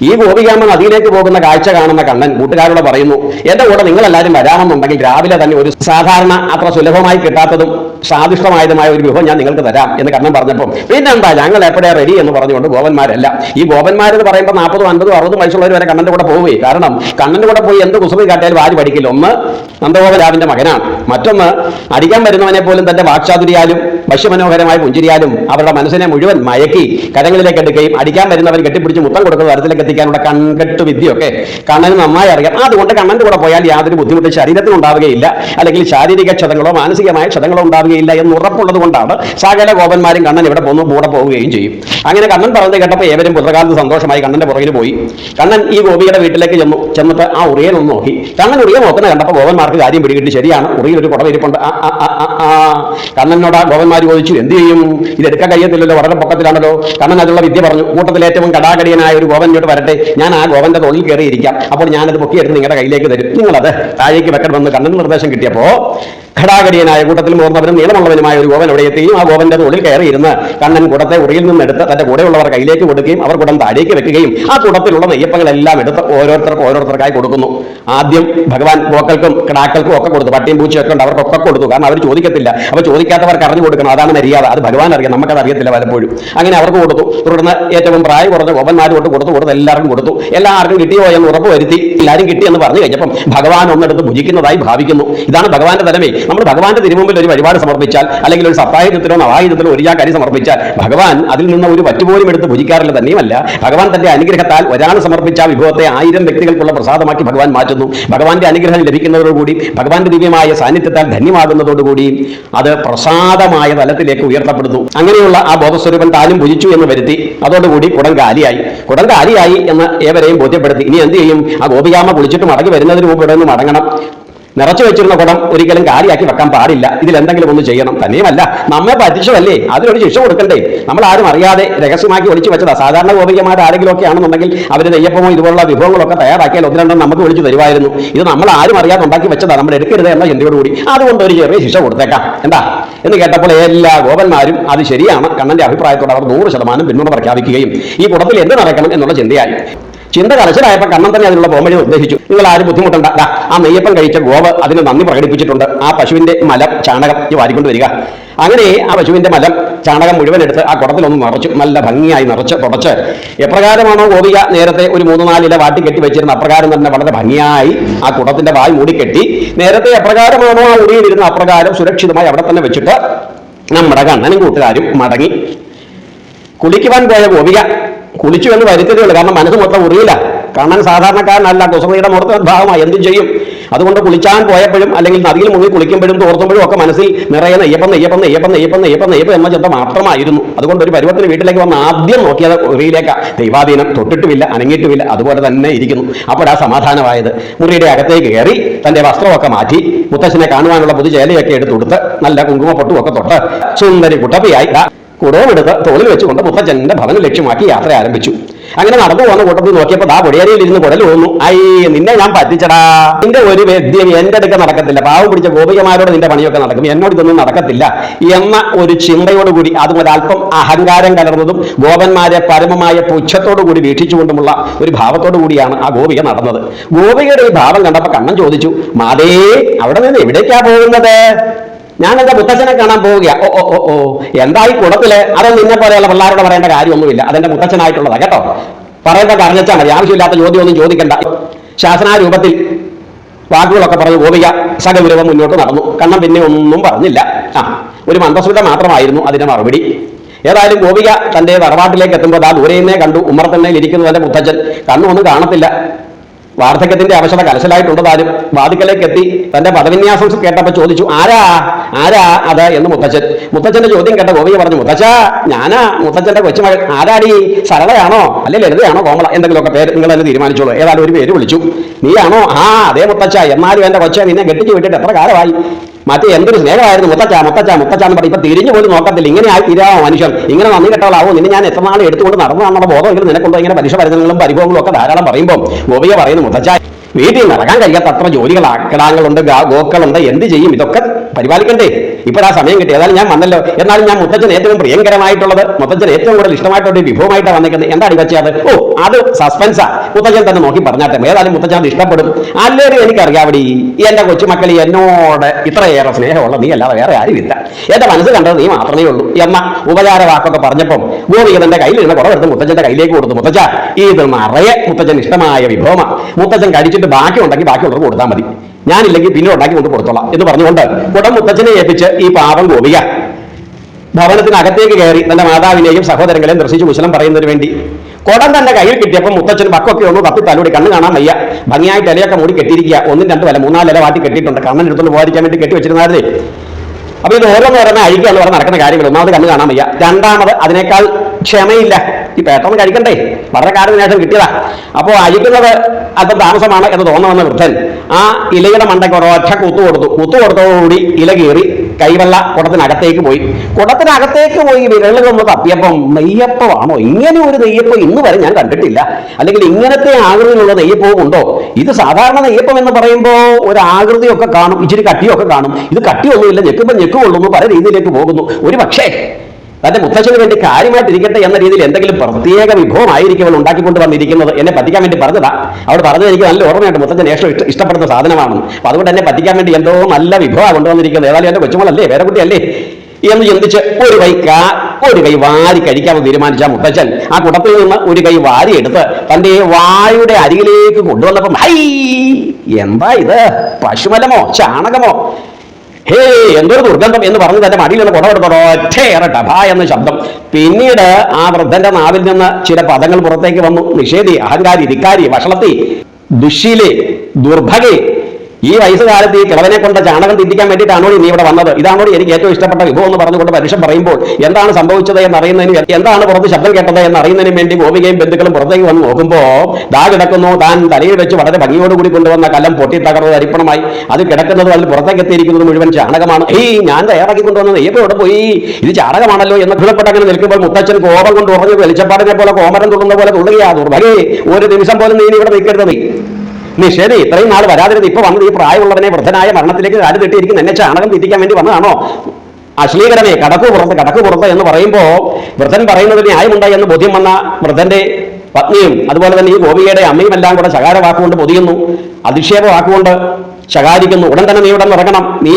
ഈ ഗോപികാമ്മ നദിയിലേക്ക് പോകുന്ന കാഴ്ച കാണുന്ന കണ്ണൻ കൂട്ടുകാരോട് പറയുന്നു എന്റെ കൂടെ നിങ്ങളെല്ലാവരും വരാമെന്നുണ്ടെങ്കിൽ രാവിലെ തന്നെ ഒരു സാധാരണ അത്ര സുലഭമായി കിട്ടാത്തതും സ്വാദിഷ്ടമായതുമായ ഒരു വിഭവം ഞാൻ നിങ്ങൾക്ക് തരാം എന്ന് കണ്ണൻ പറഞ്ഞപ്പോൾ പിന്നെന്താ ഞങ്ങൾ എപ്പോഴേ റെഡി എന്ന് പറഞ്ഞുകൊണ്ട് ഗോപന്മാരല്ല. ഈ ഗോപന്മാരെന്ന് പറയുമ്പോൾ നാൽപ്പതും അൻപതും അറുപതും വയസ്സുള്ളവർ വരെ കണ്ണന്റെ കൂടെ പോവുകയും കാരണം കണ്ണന്റെ കൂടെ പോയി എന്ത് കുസൃതി കാട്ടിയാലും ആര് പഠിക്കില്ല. ഒന്ന് നന്ദഗോപരാവിന്റെ മകനാണ്. മറ്റൊന്ന് അടിക്കാൻ വരുന്നവനെ പോലും തന്റെ വാക്ചാതുര്യാലും വശ്യമനോഹരമായ പുഞ്ചിരിയാലും അവരുടെ മനസ്സിനെ മുഴുവൻ മയക്കി കരങ്ങളിലേക്ക് എടുക്കുകയും അടിക്കാൻ വരുന്നവൻ കെട്ടിപ്പിടിച്ച് മുത്തം കൊടുക്കുന്ന തരത്തിലേക്ക് എത്തിക്കാനുള്ള കൺകെട്ട് വിദ്യയൊക്കെ കണ്ണന് നന്നായി അറിയാം. അതുകൊണ്ട് കണ്ണന്റെ കൂടെ പോയാൽ യാതൊരു ബുദ്ധിമുട്ടും ശരീരത്തിന് ഉണ്ടാവുകയില്ല. അല്ലെങ്കിൽ ശാരീരിക ക്ഷതങ്ങളോ മാനസികമായ ക്ഷതങ്ങളോ ഉണ്ടാവുകയില്ല എന്ന് ഉറപ്പുള്ളത് കൊണ്ടാണ് സകല ഗോപന്മാരും കണ്ണൻ ഇവിടെ പോന്നു കൂടെ പോവുകയും ചെയ്യും. അങ്ങനെ കണ്ണൻ പറഞ്ഞത് കേട്ടപ്പോൾ ഏവരും പുത്രകാലത്ത് സന്തോഷമായി കണ്ണന്റെ പുറകിൽ പോയി. കണ്ണൻ ഈ ഗോപിയുടെ വീട്ടിലേക്ക് ചെന്നു ചെന്നിട്ട് ആ ഉറിയൻ ഒന്ന് നോക്കി. കണ്ണൻ ഉറിയ നോക്കുന്ന കണ്ടപ്പോൾ ഗോപന്മാർക്ക് കാര്യം പിടികിട്ടി. ശരിയാണ് ഉറിയിൽ ഒരു കുടവിരിപ്പുണ്ട്. കണ്ണനോട് ആ ഗോപന്മാർ ചോദിച്ചു എന്ത് ചെയ്യും? ഇത് എടുക്കാൻ കഴിയത്തില്ലല്ലോ വളരെ പൊക്കത്തിലാണല്ലോ. കണ്ണൻ അതുള്ള വിദ്യ പറഞ്ഞു കൂട്ടത്തിൽ ഏറ്റവും കടാകടിയനായ ഒരു ഗോവൻ ഇങ്ങോട്ട് വരട്ടെ. ഞാൻ ആ ഗോവന്റെ തൊഴിൽ കയറിയിരിക്കാം. അപ്പോൾ ഞാനത് പൊക്കിയെടുത്ത് നിങ്ങളുടെ കയ്യിലേക്ക് തരും. നിങ്ങളത് താഴേക്ക് വെക്കണമെന്ന് കണ്ണൻ നിർദ്ദേശം കിട്ടിയപ്പോ ഘടാകടിയനായ കൂട്ടത്തിൽ മോർന്നവരും നീളമുള്ളവനുമായ ഒരു ഗോവൻ അവിടെ എത്തുകയും ആ ഗോവന്റെ തോളിൽ കയറിയിരുന്ന് കണ്ണൻ കുടത്തെ ഉറിയിൽ നിന്നെടുത്ത് തന്റെ കൂടെയുള്ളവർ കയ്യിലേക്ക് കൊടുക്കുകയും അവർ കുടം താഴേക്ക് വെക്കുകയും ആ കുടത്തിലുള്ള നെയ്യപ്പങ്ങളെല്ലാം എടുത്ത് ഓരോരുത്തർക്ക് ഓരോരുത്തർക്കായി കൊടുക്കുന്നു. ആദ്യം ഭഗവാൻ ഗോക്കൾക്കും കിടാക്കൾക്കും ഒക്കെ കൊടുത്തു. പട്ടിയും പൂച്ചയൊക്കെ ഉണ്ട്. അവർക്കൊക്കെ കൊടുത്തു. കാരണം അവർ ചോദിക്കത്തില്ല. അപ്പൊ ചോദിക്കാത്തവർക്ക് അറിഞ്ഞു കൊടുക്കണം. അതാണ് മര്യാദ. അത് ഭഗവാൻ അറിയാം. നമുക്കത് അറിയത്തില്ല പലപ്പോഴും. അങ്ങനെ അവർക്ക് കൊടുത്തു. തുടർന്ന് ഏറ്റവും പ്രായം കുറഞ്ഞ ഗോപന്മാർ കൊണ്ട് കൊടുത്തു കൊടുത്ത് എല്ലാവർക്കും കൊടുത്തു. എല്ലാവർക്കും കിട്ടിയോ എന്ന് ഉറപ്പ് വരുത്തി എല്ലാവരും കിട്ടിയെന്ന് പറഞ്ഞു കഴിഞ്ഞപ്പം ഭഗവാൻ ഒന്നെടുത്ത് ഭുജിക്കുന്നതായി ഭാവിക്കുന്നു. ഇതാണ് ഭഗവാന്റെ തലമേ. നമ്മൾ ഭഗവാന്റെ തിരുമുമ്പിൽ ഒരു വഴിപാട് സമർപ്പിച്ചാൽ അല്ലെങ്കിൽ ഒരു സത്തായുധത്തിലോ നവായുധത്തിലോ ഒരു കരി സമർപ്പിച്ചാൽ ഭഗവാൻ അതിൽ നിന്ന് ഒരു പറ്റുപോലും എടുത്ത് ഭുജിക്കാറില്ല തന്നെയുമല്ല. ഭഗവാൻ തന്റെ അനുഗ്രഹത്താൽ ഒരാൾ സമർപ്പിച്ച വിഭവത്തെ ആയിരം വ്യക്തികൾക്കുള്ള പ്രസാദമാക്കി ഭഗവാൻ മാറ്റുന്നു. ഭഗവാന്റെ അനുഗ്രഹം ലഭിക്കുന്നതോടുകൂടി ഭഗവാന്റെ ദിവ്യമായ സാന്നിധ്യത്താൽ ധന്യമാകുന്നതോടുകൂടി അത് പ്രസാദമായ തലത്തിലേക്ക് ഉയർത്തപ്പെടുന്നു. അങ്ങനെയുള്ള ആ ബോധസ്വരൂപൻ താനും ഭുജിച്ചു എന്ന് വരുത്തി. അതോടുകൂടി കുടം കാലിയായി. കുടം കാലിയായി എന്ന് ഏവരെയും ബോധ്യപ്പെടുത്തി. ഇനി എന്ത് ചെയ്യും? ആ ഗോപികാമ കുളിച്ചിട്ട് മടങ്ങി വരുന്നതിന് മുമ്പ് ഇവിടെ നിന്ന് മടങ്ങണം. നിറച്ചു വെച്ചിരുന്ന കുടം ഒരിക്കലും കാലിയാക്കി വെക്കാൻ പാടില്ല. ഇതിൽ എന്തെങ്കിലും ഒന്ന് ചെയ്യണം. തന്നെയുമല്ല നമ്മെ പറ്റിച്ചതല്ലേ? അതിനൊരു ശിക്ഷ കൊടുക്കണ്ടേ? നമ്മൾ ആരും അറിയാതെ രഹസ്യമാക്കി ഒളിച്ചു വെച്ചതാ. സാധാരണ ഗോപികമാർ ആരെങ്കിലും ഒക്കെ ആണെന്നുണ്ടെങ്കിൽ അവർ നെയ്യപ്പമോ ഇതുപോലുള്ള വിഭവങ്ങളൊക്കെ തയ്യാറാക്കിയാൽ ഒന്ന് രണ്ടും നമുക്ക് വിളിച്ചു തരുമായിരുന്നു. ഇത് നമ്മൾ ആരും അറിയാതെ ഉണ്ടാക്കി വെച്ചതാ. നമ്മൾ എടുക്കരുത് എന്ന ചിന്തയോടുകൂടി. അതുകൊണ്ട് ഒരു ചെറിയ ശിക്ഷ കൊടുത്തേക്കാം. എന്താ? എന്ന് കേട്ടപ്പോൾ എല്ലാ ഗോപന്മാരും അത് ശരിയാണ്. കണ്ണന്റെ അഭിപ്രായത്തോട് അവർ നൂറ് ശതമാനം പിന്തുണ പ്രഖ്യാപിക്കുകയും ഈ കുടത്തിൽ എന്ത് നടക്കണം എന്നുള്ള ചിന്തയായി. ചിന്ത കലശലായപ്പോൾ കണ്ണൻ തന്നെ അതിനുള്ള പോംവഴി നിർദ്ദേശിച്ചു. നിങ്ങൾ ആരും ബുദ്ധിമുട്ടണ്ട ആ നെയ്യപ്പം കഴിച്ച ഗോവ് അതിന് നന്ദി പ്രകടിപ്പിച്ചിട്ടുണ്ട്. ആ പശുവിന്റെ മലം ചാണകം ഈ വാരിക്കൊണ്ട് വരിക. അങ്ങനെ ആ പശുവിന്റെ മലം ചാണകം മുഴുവൻ എടുത്ത് ആ കുടത്തിലൊന്ന് നിറച്ചു. നല്ല ഭംഗിയായി നിറച്ച് തുടച്ച്. എപ്രകാരമാണോ ഗോപിക നേരത്തെ ഒരു മൂന്ന് നാലില വാട്ടി കെട്ടി വെച്ചിരുന്ന? അപ്രകാരം തന്നെ വളരെ ഭംഗിയായി ആ കുടത്തിന്റെ വായ് മൂടിക്കെട്ടി നേരത്തെ എപ്രകാരമാണോ ആ ഉടിയിലിരുന്ന അപ്രകാരം സുരക്ഷിതമായി അവിടെ തന്നെ വെച്ചിട്ട് നമ്മുടെ കണ്ണനും കൂട്ടുകാരും മടങ്ങി. കുളിക്കുവാൻ പോയ ഗോപിക കുളിച്ചു എന്ന് വരുത്തതേ കാരണം മനസ്സ് മൊത്തം ഉറിയില്ല. കണ്ണൻ സാധാരണക്കാരനല്ല. കുസൃതിയുടെ മുഖത്ത് ഭാഗമായി എന്തും ചെയ്യും. അതുകൊണ്ട് കുളിച്ചാൻ പോയപ്പോഴും അല്ലെങ്കിൽ നദിയിൽ മുങ്ങി കുളിക്കുമ്പോഴും തോർത്തുമ്പോഴും ഒക്കെ മനസ്സിൽ നിറയെ നെയ്യപ്പം നെയ്യപ്പം നെയ്യപ്പം നെയ്യപ്പം നെയ്യപ്പം നെയ്യപ്പം എന്ന ചിന്ത മാത്രമായിരുന്നു. അതുകൊണ്ട് ഒരു പരുവത്തിന് വീട്ടിലേക്ക് വന്ന് ആദ്യം നോക്കിയത് മുറിയിലേക്ക്. ദൈവാധീനം തൊട്ടിട്ടുമില്ല അനങ്ങിയിട്ടുമില്ല. അതുപോലെ തന്നെ ഇരിക്കുന്നു. അപ്പോഴാ സമാധാനമായത്. മുറിയുടെ അകത്തേക്ക് കയറി തന്റെ വസ്ത്രമൊക്കെ മാറ്റി മുത്തശ്ശനെ കാണുവാനുള്ള പുതുചേലയൊക്കെ എടുത്തു കൊടുത്ത് നല്ല കുങ്കുമപ്പൊട്ടും ഒക്കെ തൊട്ട് സുന്ദരി കുട്ടപ്പിയായി. കുടവുമെടുത്ത് തോളിൽ വെച്ചുകൊണ്ട് ബുദ്ധജന്റെ ഭവനം ലക്ഷ്യമാക്കി യാത്ര ആരംഭിച്ചു. അങ്ങനെ നടന്നു പോകുന്ന കൂട്ടത്തിൽ നോക്കിയപ്പോൾ ആ പൊടിയേരിയിൽ ഇരുന്ന് കുടൽ തോന്നുന്നു ഐ നിന്നെ ഞാൻ പറ്റിച്ചടാ. നിന്റെ ഒരു വേദ്യം എന്റെ അടുക്ക നടക്കത്തില്ല. പാവം പിടിച്ച ഗോപികമാരോട് നിന്റെ പണിയൊക്കെ നടക്കും. എന്നോട് ഇതൊന്നും നടക്കത്തില്ല. എന്ന ഒരു ചിന്തയോടുകൂടി അതും അഹങ്കാരം കലർന്നതും ഗോപന്മാരെ പരമമായ പുച്ഛത്തോടു കൂടി വീക്ഷിച്ചുകൊണ്ടുമുള്ള ഒരു ഭാവത്തോടു കൂടിയാണ് ആ ഗോപിക നടന്നത്. ഗോപികയുടെ ഈ ഭാവം കണ്ടപ്പോൾ കണ്ണൻ ചോദിച്ചു മാതേ അവിടെ നിന്ന് എവിടേക്കാ പോകുന്നത്? ഞാൻ എന്റെ മുത്തച്ഛനെ കാണാൻ പോവുക ഓ ഓ ഓ ഓ. എന്തായി കുടത്തിൽ? അതൊന്നും നിന്നെ പോലെയുള്ള പിള്ളേരോട് പറയേണ്ട കാര്യമൊന്നുമില്ല. അതെന്റെ മുത്തച്ഛനായിട്ടുള്ളതാ കേട്ടോ? പറയേണ്ട പറഞ്ഞാൽ മതി. ആവശ്യമില്ലാത്ത ചോദ്യമൊന്നും ചോദിക്കണ്ട. ശാസനാരൂപത്തിൽ വാക്കുകളൊക്കെ പറഞ്ഞു ഗോപിക സകഗുരുവം മുന്നോട്ട് നടന്നു. കണ്ണം പിന്നെ ഒന്നും പറഞ്ഞില്ല. ആ ഒരു മന്ദസ്മിത മാത്രമായിരുന്നു അതിന്റെ മറുപടി. ഏതായാലും ഗോപിക തന്റെ തറവാട്ടിലേക്ക് എത്തുമ്പോൾ ആ ദൂരെ കണ്ടു. ഉമ്മറത്തണ്ണയിൽ ഇരിക്കുന്നു തന്റെ മുത്തച്ഛൻ കണ്ണൊന്നും കാണത്തില്ല. വാർദ്ധക്യത്തിന്റെ അവശത കലശലായിട്ടുണ്ട് താനും വാതിക്കലേക്ക് എത്തി തന്റെ പദവിന്യാസം കേട്ടപ്പോ ചോദിച്ചു ആരാ? ആരാ അത്? എന്ന് മുത്തച്ഛൻ. മുത്തച്ഛന്റെ ചോദ്യം കേട്ട ഗോപിക പറഞ്ഞു മുത്തച്ഛ ഞാനാ മുത്തച്ഛന്റെ കൊച്ചുമകൾ ആരാടി? സരളയാണോ അല്ലെ ലളിതയാണോ? കോമള. എന്തെങ്കിലുമൊക്കെ പേര് നിങ്ങൾ തന്നെ തീരുമാനിച്ചോളൂ. ഏതായാലും ഒരു പേര് വിളിച്ചു. നീയാണോ? ആ അതേ മുത്തച്ഛ. എന്നാലും എന്റെ കൊച്ചെ നിന്നെ കെട്ടിച്ചു വിട്ടിട്ട് എത്ര കാലമായി? മറ്റേ എന്തൊരു സ്നേഹമായിരുന്നു? മുത്തച്ചാ മുത്തച്ഛ എന്ന് പറയും ഇപ്പൊ തിരിഞ്ഞു പോലും നോക്കത്തില്ല. ഇങ്ങനെ ആയി തീരാമോ മനുഷ്യൻ? ഇങ്ങനെ നന്ദി കെട്ടവളാവോ? നിന്നെ ഞാൻ എത്ര നാളെ എടുത്തുകൊണ്ട് നടന്നതാണെന്നുള്ള ബോധമെങ്കിലും നിനക്കുണ്ടോ? ഇങ്ങനെ പരീക്ഷ പരിചരണങ്ങളും പരിഭവങ്ങളും ഒക്കെ ധാരാളം പറയുമ്പോൾ ഗോപിക പറയുന്നു മുത്തച്ഛ വീട്ടിൽ നടക്കാൻ കഴിയാത്ത അത്ര ജോലികൾ ആക്രാങ്ങളുണ്ട് ഗോക്കളുണ്ട് എന്ത് ചെയ്യും? ഇതൊക്കെ പരിപാലിക്കണ്ടേ? ഇപ്പോഴാ സമയം കിട്ടി ഏതായാലും ഞാൻ വന്നല്ലോ. എന്നാലും ഞാൻ മുത്തച്ഛൻ ഏറ്റവും പ്രിയങ്കരമായിട്ടുള്ളത് മുത്തച്ഛൻ ഏറ്റവും കൂടുതൽ ഇഷ്ടമായിട്ടുള്ള ഒരു വിഭവമായിട്ടാണ് വന്നിരിക്കുന്നത്. എന്താണ് വെച്ചത് ഓ അത് സസ്പെൻസാ മുത്തച്ഛൻ തന്നെ നോക്കി പറഞ്ഞാട്ടെ. ഏതായാലും മുത്തച്ഛൻ അത് ഇഷ്ടപ്പെടും. അവിടെ എനിക്കറിയാവടി എന്റെ കൊച്ചുമക്കൾ എന്നോട് ഇത്രയേറെ സ്നേഹമുള്ള നീ അല്ലാതെ വേറെ ആരുമില്ല. എന്റെ മനസ്സ് കണ്ടത് നീ മാത്രമേ ഉള്ളൂ. എന്ന ഉപചാര വാക്കൊക്കെ പറഞ്ഞപ്പം ഗോപി തന്റെ കയ്യിൽ കുറവെടുത്ത് മുത്തച്ഛന്റെ കയ്യിലേക്ക് കൊടുത്തു. മുത്തച്ഛ ഇത് നിറയെ മുത്തച്ഛൻ ഇഷ്ടമായ വിഭവമാണ് മുത്തച്ഛൻ കഴിച്ചിട്ട് ബാക്കി ഉണ്ടെങ്കിൽ ബാക്കിയുള്ളത് കൊടുത്താൽ മതി. ഞാനില്ലെങ്കിൽ പിന്നെ ഉണ്ടാക്കി കൊണ്ട് കൊടുത്തോളാം എന്ന് പറഞ്ഞുകൊണ്ട് ഉടൻ മുത്തച്ഛനെ ഏൽപ്പിച്ച് ഈ പാപം ഗോപിക ഭവനത്തിനകത്തേക്ക് കയറി തന്റെ മാതാവിനെയും സഹോദരങ്ങളെയും ദർശിച്ച് കുശലം പറയുന്നതിന് വേണ്ടി. കുടം തന്റെ കയ്യിൽ കിട്ടിയപ്പോൾ മുത്തച്ഛൻ പക്കൊക്കെ ഒന്ന് തപ്പി തലോടി കണ്ണ് കാണാൻ വയ്യ. ഭംഗിയായിട്ട് ഇലയൊക്കെ മൂടി കെട്ടിയിരിക്കുക. ഒന്നും രണ്ടും അല്ല മൂന്നാൽ ഇല വാട്ടി കെട്ടിയിട്ടുണ്ട്. കണ്ണൻ എടുത്തുകൊണ്ട് പോകാതിരിക്കാൻ വേണ്ടി കെട്ടി വെച്ചിരുന്നായിരുന്നേ അപ്പൊ ഇത് ഓരോന്ന് ഓരോന്ന് അഴിക്കുക എന്ന് പറഞ്ഞ് നടക്കുന്ന കാര്യങ്ങൾ. ഒന്നാമത് കണ്ണ് കാണാൻ വയ്യ. രണ്ടാമത് അതിനേക്കാൾ ക്ഷമയില്ല. ഈ പെട്ടെന്ന് കഴിക്കണ്ടേ? വളരെ കാലത്തിന് ശേഷം കിട്ടിയതാ. അപ്പോൾ അഴിക്കുന്നത് അത് താമസമാണ് എന്ന് തോന്നുന്ന വൃദ്ധൻ. ആ ഇലയുടെ മണ്ടയ്ക്ക് ഒരൊറ്റ കുത്തു കൊടുത്തു. കുത്തു കൊടുത്തോടുകൂടി ഇല കീറി കൈവെള്ള കുടത്തിനകത്തേക്ക് പോയി. കുടത്തിനകത്തേക്ക് പോയി വിരളിൽ ഒന്ന് തപ്പിയപ്പം നെയ്യപ്പമാണോ? ഇങ്ങനെ ഒരു നെയ്യപ്പം ഇന്ന് വരെ ഞാൻ കണ്ടിട്ടില്ല. അല്ലെങ്കിൽ ഇങ്ങനത്തെ ആകൃതിയിലുള്ള നെയ്യപ്പവും ഉണ്ടോ? ഇത് സാധാരണ നെയ്യപ്പം എന്ന് പറയുമ്പോൾ ഒരു ആകൃതിയൊക്കെ കാണും. ഇച്ചിരി കട്ടിയൊക്കെ കാണും. ഇത് കട്ടിയൊന്നുമില്ല. ഞെക്കുമ്പോൾ ഞെക്കുകൊള്ളുന്നു. പല രീതിയിലേക്ക് പോകുന്നു. ഒരു പക്ഷേ തന്റെ മുത്തശ്ശന് വേണ്ടി കാര്യമായിട്ടിരിക്കട്ടെ എന്ന രീതിയിൽ എന്തെങ്കിലും പ്രത്യേക വിഭവമായിരിക്കും അവൾ ഉണ്ടാക്കിക്കൊണ്ട് വന്നിരിക്കുന്നത്. എന്നെ പറ്റിക്കാൻ വേണ്ടി പറഞ്ഞതാ. അവൾ പറഞ്ഞത് എനിക്ക് നല്ല ഓർമ്മയുണ്ട്. മുത്തച്ഛൻ ഏറ്റവും ഇഷ്ട ഇഷ്ടപ്പെടുന്ന സാധനമാണ്. അപ്പൊ അതുകൊണ്ട് എന്നെ പറ്റിക്കാൻ വേണ്ടി എന്തോ നല്ല വിഭവമാണ് കൊണ്ടുവന്നിരിക്കുന്നത്. ഏതായാലും എന്റെ കൊച്ചുമോളല്ലേ? വേറെ കുട്ടിയല്ലേ? എന്ന് ചിന്തിച്ച് ഒരു കൈ കാ ഒരു കൈ വാരി കഴിക്കാമെന്ന് തീരുമാനിച്ച മുത്തച്ഛൻ ആ കുടത്തിൽ നിന്ന് ഒരു കൈ വാരി എടുത്ത് തന്റെ വായുടെ അരികിലേക്ക് കൊണ്ടുവന്നപ്പം ഹൈ എന്താ ഇത്? പശുമലമോ? ചാണകമോ? ഹേ എന്തൊരു ദുർഗന്ധം എന്ന് പറഞ്ഞ് തന്റെ മടിയിൽ നിന്ന് കുടവെടുത്തോ ഒറ്റയേറെ ടഭാ എന്ന ശബ്ദം. പിന്നീട് ആ വൃദ്ധന്റെ നാവിൽ നിന്ന് ചില പദങ്ങൾ പുറത്തേക്ക് വന്നു. നിഷേധി അഹങ്കാരി ധിക്കാരി വഷളത്തി ദുശീലെ ദുർഭഗേ ഈ വയസ്സുകാലത്ത് ഈ കിളവനെ കൊണ്ട് ചാണകം തിരിക്കാൻ വേണ്ടിയിട്ടാണോ നീ ഇവിടെ വന്നത്? ഇതാണോ എനിക്ക് ഏറ്റവും ഇഷ്ടപ്പെട്ട വിഭവം എന്ന് പറഞ്ഞുകൊണ്ട് പരുഷൻ പറയുമ്പോൾ എന്താണ് സംഭവിച്ചത് എന്ന് അറിയുന്നതിന് എന്താണ് പുറത്ത് ശബ്ദം കേട്ടത് എന്ന് അറിയുന്നതിന് വേണ്ടി ഗോപികയും ബന്ധുക്കളും പുറത്തേക്ക് വന്ന് നോക്കുമ്പോൾ ദാ കിടക്കുന്നു. താൻ തലയിൽ വെച്ച് വളരെ ഭംഗിയോടുകൂടി കൊണ്ടുവന്ന കല്ലം പൊട്ടി തകർന്നത് അരിപ്പണമായി. അത് കിടക്കുന്നത് അതിൽ പുറത്തേക്ക് എത്തിയിരിക്കുന്നത് മുഴുവൻ ചാണകമാണ്. ഈ ഞാൻ തയ്യാറാക്കി കൊണ്ടുവന്നത് നെയ്യപ്പം ഇവിടെ പോയി? ഇത് ചാണകമാണല്ലോ എന്ന് ഭീഷപ്പെട്ട അങ്ങനെ നിൽക്കുമ്പോൾ മുത്തച്ഛൻ കോപം കൊണ്ട് ഉറഞ്ഞു വെളിച്ചപ്പാടിനെ പോലെ കോമരം തുള്ളുന്ന പോലെ തുള്ളുകയാ ദുർഭഗേ ഒരു നിമിഷം പോലും നീ ഇവിടെ നിൽക്കരുത് നീ. നിഷേധി ഇത്രയും നാൾ വരാതിരുന്ന് ഇപ്പൊ വന്നത് ഈ പ്രായമുള്ളവനെ വൃദ്ധനായ മരണത്തിലേക്ക് കാലു തെറ്റിയിരിക്കുന്ന എന്നെ ചാണകം തിരിക്കാൻ വേണ്ടി വന്നതാണോ? അശ്ലീകരമേ കടക്കു പുറത്ത് കടക്കു പുറത്ത് എന്ന് പറയുമ്പോ വൃദ്ധൻ പറയുന്നത് ന്യായമുണ്ടായി എന്ന് ബോധ്യം വന്ന വൃദ്ധന്റെ പത്നിയും അതുപോലെ തന്നെ ഈ ഗോപികയുടെ അമ്മയും എല്ലാം കൂടെ ശകാര വാക്കുകൊണ്ട് പൊതിയുന്നു. അധിക്ഷേപ വാക്കുകൊണ്ട് ശകാരിക്കുന്നു. ഉടൻ തന്നെ നീ ഇവിടെ ഇറങ്ങണം. നീ